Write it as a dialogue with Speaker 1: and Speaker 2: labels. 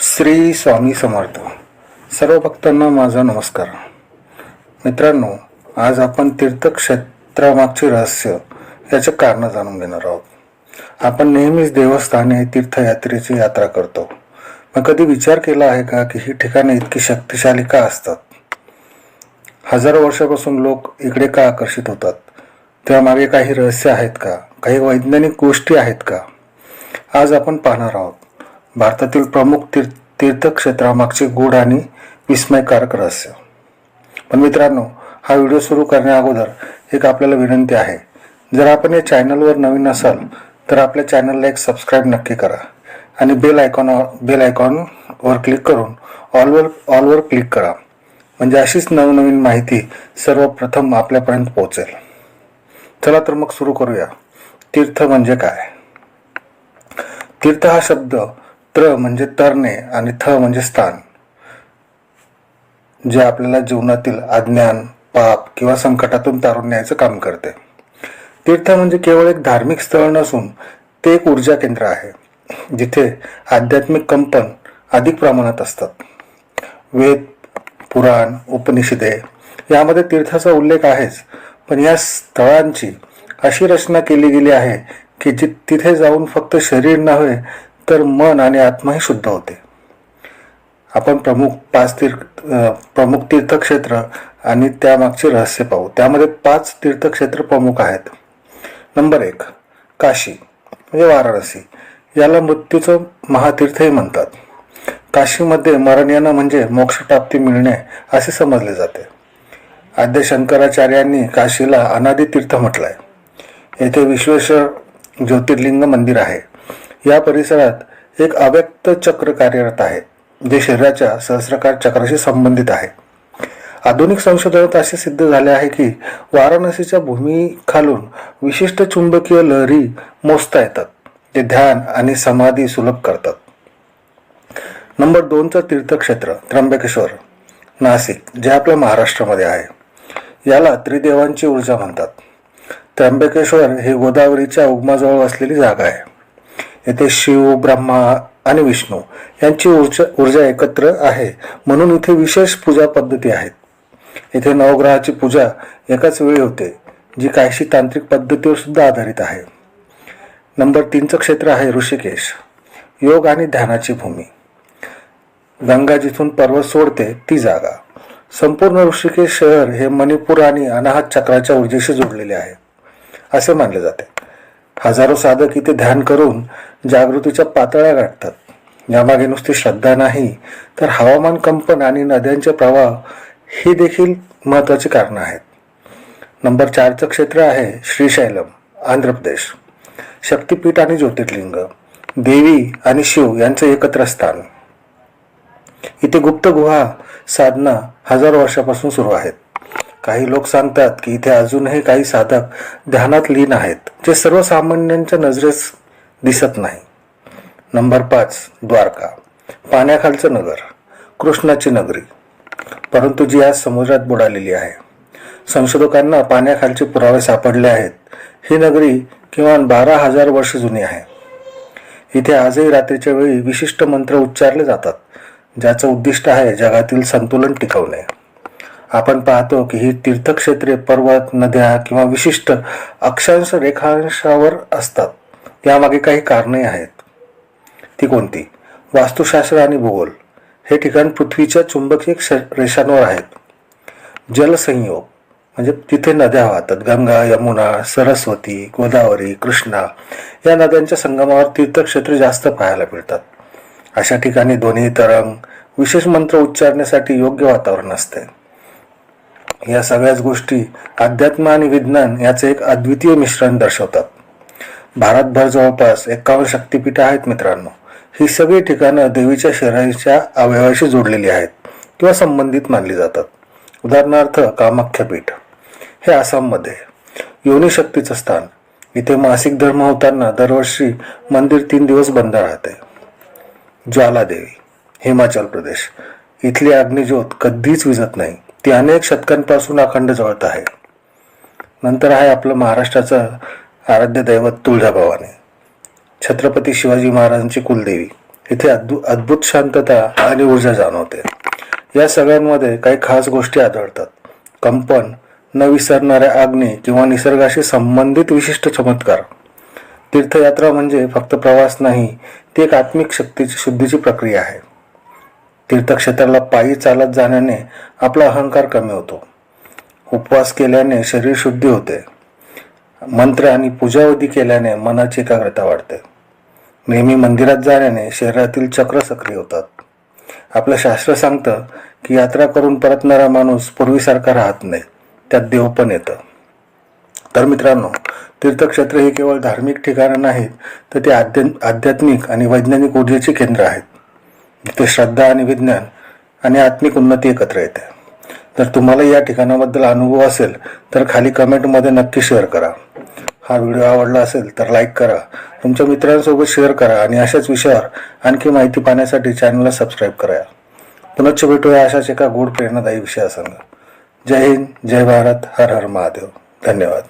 Speaker 1: श्री स्वामी समर्थ. सर्व भक्तांना माझा नमस्कार. मित्रांनो आज आपण तीर्थक्षेत्रामागचे रहस्य याचे कारण जाणून घेणार आहोत. आपण नेहमीच देवस्थाने तीर्थयात्रेची यात्रा करतो. मग कधी विचार केला आहे का की ही ठिकाणे इतकी शक्तिशाली का असतात? हजारो वर्षापासून लोक इकडे का आकर्षित होतात? त्यामागे काही रहस्य आहेत का? काही वैज्ञानिक गोष्टी आहेत का? आज आपण पाहणार आहोत. भारतातील प्रमुख तीर्थ तीर्थक्षेत्रामागचे गूढ आणि विस्मयकारक रहस्य. पण मित्रांनो हा व्हिडिओ सुरू करण्या अगोदर एक आपल्याला विनंती आहे. जर आपण या चॅनलवर नवीन असाल तर आपल्या चॅनलला एक सबस्क्राईब नक्की करा आणि बेल आयकॉन बेल आयकॉनवर क्लिक करून ऑलवर ऑलवर क्लिक करा. म्हणजे अशीच नवनवीन माहिती सर्वप्रथम आपल्यापर्यंत पोहोचेल. चला तर मग सुरू करूया. तीर्थ म्हणजे काय? तीर्थ हा शब्द त्र म्हणजे तरणे आणि थ म्हणजे स्थान जे आपल्याला जीवनातील अज्ञान पाप किंवा संकटातून तारून न्यायचं काम करते. तीर्थ म्हणजे केवळ एक धार्मिक स्थळ नसून ते एक ऊर्जा केंद्र आहे जिथे आध्यात्मिक कंपन अधिक प्रमाणात असतात. वेद पुराण उपनिषदे यामध्ये तीर्थाचा उल्लेख आहेच पण या स्थळांची अशी रचना केली गेली आहे की जी तिथे जाऊन फक्त शरीर नव्हे तर मन आणि आत्माही शुद्ध होते. आपण प्रमुख पाच तीर्थ प्रमुख तीर्थक्षेत्र आणि त्यामागचे रहस्य पाहू. त्यामध्ये पाच तीर्थक्षेत्र प्रमुख आहेत. नंबर एक काशी म्हणजे वाराणसी. याला मृत्यूचं महातीर्थही म्हणतात. काशीमध्ये मरण येणं म्हणजे मोक्षप्राप्ती मिळणे असे समजले जाते. आद्य शंकराचार्यांनी काशीला अनादी तीर्थ म्हटलं आहे येथे विश्वेश्वर ज्योतिर्लिंग मंदिर आहे. या परिसरात एक अव्यक्त चक्र कार्यरत आहे जे शरीराच्या सहस्रकार चक्राशी संबंधित आहे. आधुनिक संशोधनात असे सिद्ध झाले आहे की वाराणसीच्या भूमीखालून विशिष्ट चुंबकीय लहरी मोजता येतात जे ध्यान आणि समाधी सुलभ करतात. नंबर दोनचं तीर्थक्षेत्र त्र्यंबकेश्वर नाशिक जे आपल्या महाराष्ट्रामध्ये आहे. याला त्रिदेवांची ऊर्जा म्हणतात. त्र्यंबकेश्वर हे गोदावरीच्या उगमाजवळ असलेली जागा आहे. येथे शिव ब्रह्मा आणि विष्णू यांची ऊर्जा ऊर्जा एकत्र आहे. म्हणून इथे विशेष पूजा पद्धती आहेत. इथे नवग्रहाची पूजा एकाच वेळी होते जी काहीशी तांत्रिक पद्धतीवर सुद्धा आधारित आहे. नंबर तीनचं क्षेत्र आहे ऋषिकेश. योग आणि ध्यानाची भूमी. गंगा जिथून पर्वत सोडते ती जागा. संपूर्ण ऋषिकेश शहर हे मणिपूर आणि अनाहत चक्राच्या ऊर्जेशी जोडलेले आहे असे मानले जाते. हजारो साधक इथे ध्यान करून जागृतीच्या पातळ्या गाठतात. यामागे नुसती श्रद्धा नाही तर हवामान कंपन आणि नद्यांचे प्रवाह ही देखील महत्त्वाची कारणं आहेत. नंबर चारचं क्षेत्र आहे श्रीशैलम आंध्र प्रदेश. शक्तिपीठ आणि ज्योतिर्लिंग देवी आणि शिव यांचं एकत्र स्थान. इथे गुप्त गुहा साधना हजारो वर्षापासून सुरू आहेत. काही लोक सांगतात की इथे अजूनही काही साधक ध्यानात लीन आहेत जे सर्वसामान्यांच्या नजरेस दिसत नाही. नंबर पाच द्वारका. पाण्याखालचं नगर कृष्णाची नगरी. परंतु जी आज समुद्रात बुडालेली आहे. संशोधकांना पाण्याखालचे पुरावे सापडले आहेत. ही नगरी किमान बारा हजार वर्ष जुनी आहे. इथे आजही रात्रीच्या वेळी विशिष्ट मंत्र उच्चारले जातात ज्याचं उद्दिष्ट आहे जगातील संतुलन टिकवणे. आपण पाहतो की ही तीर्थक्षेत्रे पर्वत नद्या किंवा विशिष्ट अक्षांश रेखांशावर असतात. यामागे काही कारणे आहेत. ती कोणती? वास्तुशास्त्र आणि भूगोल. हे ठिकाण पृथ्वीच्या चुंबकीय रेषांवर आहेत. जलसंयोग म्हणजे तिथे नद्या वाहतात. गंगा यमुना सरस्वती गोदावरी कृष्णा या नद्यांच्या संगमावर तीर्थक्षेत्रे जास्त पाहायला मिळतात. अशा ठिकाणी ध्वनी तरंग विशेष मंत्र उच्चारण्यासाठी योग्य वातावरण असते. या सगळ्याच गोष्टी अध्यात्म आणि विज्ञान याचे एक अद्वितीय मिश्रण दर्शवतात. भारतभर जवळपास एकावन्न शक्तिपीठं आहेत मित्रांनो. ही सगळी ठिकाणं देवीच्या शरीराच्या अवयवाशी जोडलेली आहेत किंवा संबंधित मानली जातात. उदाहरणार्थ कामाख्यापीठ. हे आसाममध्ये योनी शक्तीचं स्थान. इथे मासिक धर्म होताना दरवर्षी मंदिर तीन दिवस बंद राहते. ज्वालादेवी हिमाचल प्रदेश. इथली अग्निज्योत कधीच विजत नाही. ती अनेक शतकांपासून अखंड जळत आहे. नंतर आहे आपलं महाराष्ट्राचं आराध्य दैवत तुळजाभवानी छत्रपती शिवाजी महाराजांची कुलदेवी. इथे अद्भु अद्भुत शांतता आणि ऊर्जा जाणवते. या सगळ्यांमध्ये काही खास गोष्टी आढळतात. कंपन न विसरणाऱ्या आग्नी किंवा निसर्गाशी संबंधित विशिष्ट चमत्कार. तीर्थयात्रा म्हणजे फक्त प्रवास नाही ती एक आत्मिक शक्तीची शुद्धीची प्रक्रिया आहे. तीर्थक्षेत्राला पायी चालत जाण्याने आपला अहंकार कमी होतो. उपवास केल्याने शरीर शुद्धी होते. मंत्र आणि पूजावधी केल्याने मनाची एकाग्रता वाढते. नेहमी मंदिरात जाण्याने शरीरातील चक्र सक्रिय होतात. आपलं शास्त्र सांगतं की यात्रा करून परतणारा माणूस पूर्वीसारखा राहत नाही त्यात देव पण येतं. तर मित्रांनो तीर्थक्षेत्र ही केवळ धार्मिक ठिकाणं नाहीत तर ते आध्या आध्यात्मिक आणि वैज्ञानिक ऊर्जेची केंद्र आहेत. जिथे श्रद्धा आणि विज्ञान आणि आत्मिक उन्नती एकत्र येते. जर तुम्हाला या ठिकाणाबद्दल अनुभव असेल तर खाली कमेंटमध्ये नक्की शेअर करा. हा व्हिडिओ आवडला असेल तर लाईक करा. तुमच्या मित्रांसोबत शेअर करा आणि अशाच विषयावर आणखी माहिती पाहण्यासाठी चॅनलला सबस्क्राईब करा. पुनश्च भेटूया अशाच एका गोड प्रेरणादायी विषयासंग. जय हिंद जय भारत हर हर महादेव. धन्यवाद.